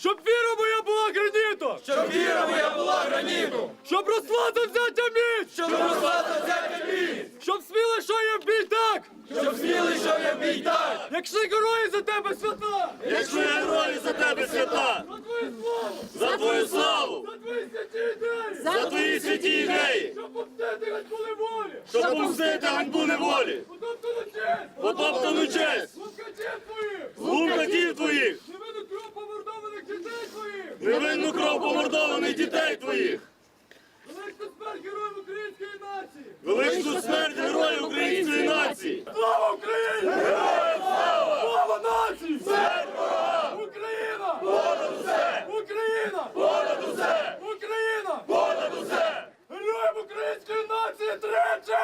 Щоб віра моя була гранітом! Щоб віра моя була гранітом! Щоб росла до взяття міць! Щоб росла до взяття міць! Щоб сміло йшов я в бій так! Щоб смілий, що я бій так! Якщо герої за тебе свята! Якщо герої за тебе свята, За твою славу! за твою славу, За твої святі ідеї! за твої святі ідеї, Щоб помстити ганьбу волі! щоб помстити ганьбу неволі, Потоптану честь! потоптану честь, невинну кров помордованих дітей твоїх. Велику смерть героїв української нації! Велику смерть героїв української нації! Слава Україні! Героям слава! Слава нації! Смерть! Україна! Понад усе! Україна! Понад усе! Україна! Понад усе! Героям української нації тричі!